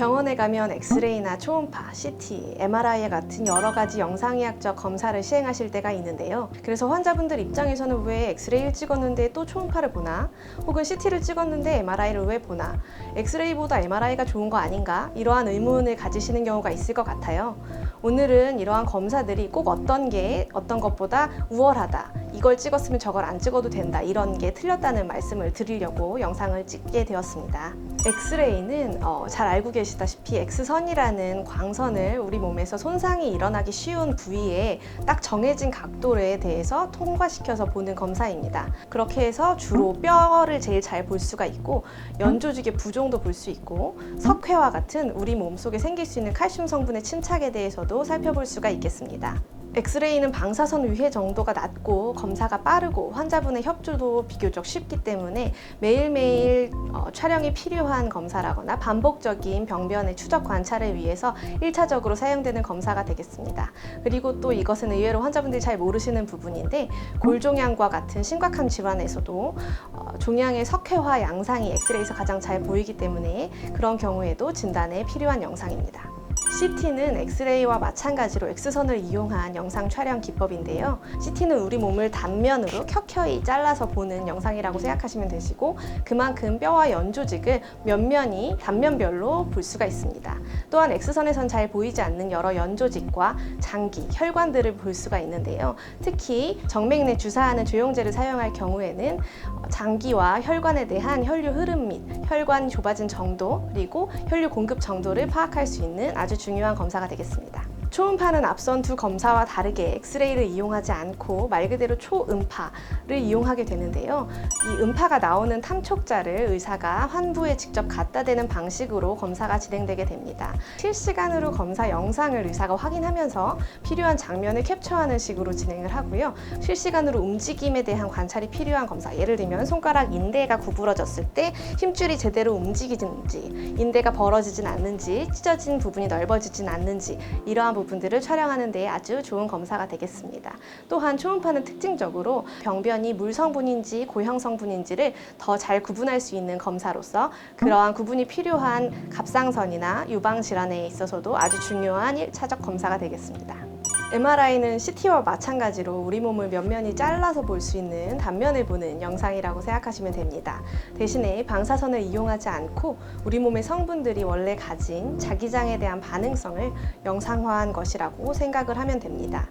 병원에 가면 엑스레이나 초음파, CT, MRI 같은 여러 가지 영상의학적 검사를 시행하실 때가 있는데요. 그래서 환자분들 입장에서는 왜 엑스레이를 찍었는데 또 초음파를 보나? 혹은 CT를 찍었는데 MRI를 왜 보나? 엑스레이보다 MRI가 좋은 거 아닌가? 이러한 의문을 가지시는 경우가 있을 것 같아요. 오늘은 이러한 검사들이 꼭 어떤 게 어떤 것보다 우월하다. 이걸 찍었으면 저걸 안 찍어도 된다. 이런 게 틀렸다는 말씀을 드리려고 영상을 찍게 되었습니다. 엑스레이는 어, 잘 알고 계시다시피 X선이라는 광선을 우리 몸에서 손상이 일어나기 쉬운 부위에 딱 정해진 각도에 대해서 통과시켜서 보는 검사입니다. 그렇게 해서 주로 뼈를 제일 잘 볼 수가 있고 연조직의 부종도 볼 수 있고 석회와 같은 우리 몸속에 생길 수 있는 칼슘 성분의 침착에 대해서도 살펴볼 수가 있겠습니다. 엑스레이는 방사선 위해 정도가 낮고 검사가 빠르고 환자분의 협조도 비교적 쉽기 때문에 매일매일 어, 촬영이 필요한 검사라거나 반복적인 병변의 추적 관찰을 위해서 1차적으로 사용되는 검사가 되겠습니다. 그리고 또 이것은 의외로 환자분들이 잘 모르시는 부분인데 골종양과 같은 심각한 질환에서도 어, 종양의 석회화 양상이 엑스레이에서 가장 잘 보이기 때문에 그런 경우에도 진단에 필요한 영상입니다. CT는 엑스레이와 마찬가지로 X선을 이용한 영상 촬영 기법인데요. CT는 우리 몸을 단면으로 켜켜이 잘라서 보는 영상이라고 생각하시면 되시고 그만큼 뼈와 연 조직을 면면이 단면별로 볼 수가 있습니다. 또한 X선에선 잘 보이지 않는 여러 연 조직과 장기, 혈관들을 볼 수가 있는데요. 특히 정맥 내 주사하는 조영제를 사용할 경우에는 어, 장기와 혈관에 대한 혈류 흐름 및 혈관이 좁아진 정도 그리고 혈류 공급 정도를 파악할 수 있는 아주 중요한 검사가 되겠습니다. 초음파는 앞선 두 검사와 다르게 엑스레이를 이용하지 않고 말 그대로 초음파를 이용하게 되는데요. 이 음파가 나오는 탐촉자를 의사가 환부에 직접 갖다 대는 방식으로 검사가 진행되게 됩니다. 실시간으로 검사 영상을 의사가 확인하면서 필요한 장면을 캡처하는 식으로 진행을 하고요. 실시간으로 움직임에 대한 관찰이 필요한 검사. 예를 들면 손가락 인대가 구부러졌을 때 힘줄이 제대로 움직이는지, 인대가 벌어지진 않는지, 찢어진 부분이 넓어지진 않는지 이러한 부분들을 촬영하는 데 아주 좋은 검사가 되겠습니다. 또한 초음파는 특징적으로 병변이 물 성분인지 고형 성분인지를 더 잘 구분할 수 있는 검사로서 그러한 구분이 필요한 갑상선이나 유방 질환에 있어서도 아주 중요한 1차적 검사가 되겠습니다. MRI는 CT와 마찬가지로 우리 몸을 면면이 잘라서 볼 수 있는 단면을 보는 영상이라고 생각하시면 됩니다. 대신에 방사선을 이용하지 않고 우리 몸의 성분들이 원래 가진 자기장에 대한 반응성을 영상화한 것이라고 생각을 하면 됩니다.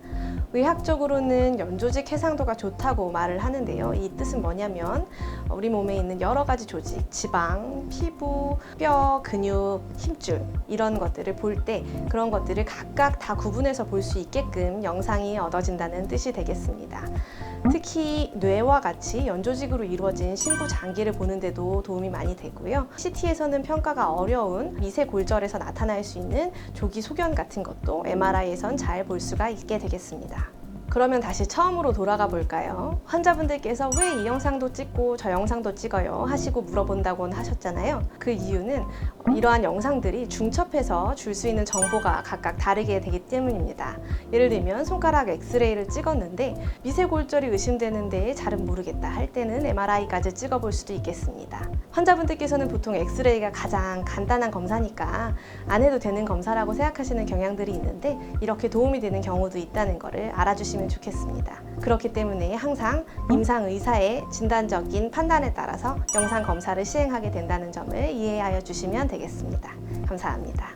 의학적으로는 연조직 해상도가 좋다고 말을 하는데요. 이 뜻은 뭐냐면 우리 몸에 있는 여러 가지 조직, 지방, 피부, 뼈, 근육, 힘줄 이런 것들을 볼 때 그런 것들을 각각 다 구분해서 볼 수 있게끔 영상이 얻어진다는 뜻이 되겠습니다. 특히 뇌와 같이 연조직으로 이루어진 심부 장기를 보는데도 도움이 많이 되고요. CT에서는 평가가 어려운 미세 골절에서 나타날 수 있는 조기 소견 같은 것도 MRI에선 잘 볼 수가 있게 되겠습니다. 그러면 다시 처음으로 돌아가 볼까요? 환자분들께서 왜 이 영상도 찍고 저 영상도 찍어요? 하시고 물어본다고는 하셨잖아요. 그 이유는 이러한 영상들이 중첩해서 줄 수 있는 정보가 각각 다르게 되기 때문입니다. 예를 들면 손가락 엑스레이를 찍었는데 미세골절이 의심되는데 잘은 모르겠다 할 때는 MRI까지 찍어볼 수도 있겠습니다. 환자분들께서는 보통 엑스레이가 가장 간단한 검사니까 안 해도 되는 검사라고 생각하시는 경향들이 있는데 이렇게 도움이 되는 경우도 있다는 것을 알아주 시면 좋겠습니다. 그렇기 때문에 항상 임상 의사의 진단적인 판단에 따라서 영상 검사를 시행하게 된다는 점을 이해하여 주시면 되겠습니다. 감사합니다.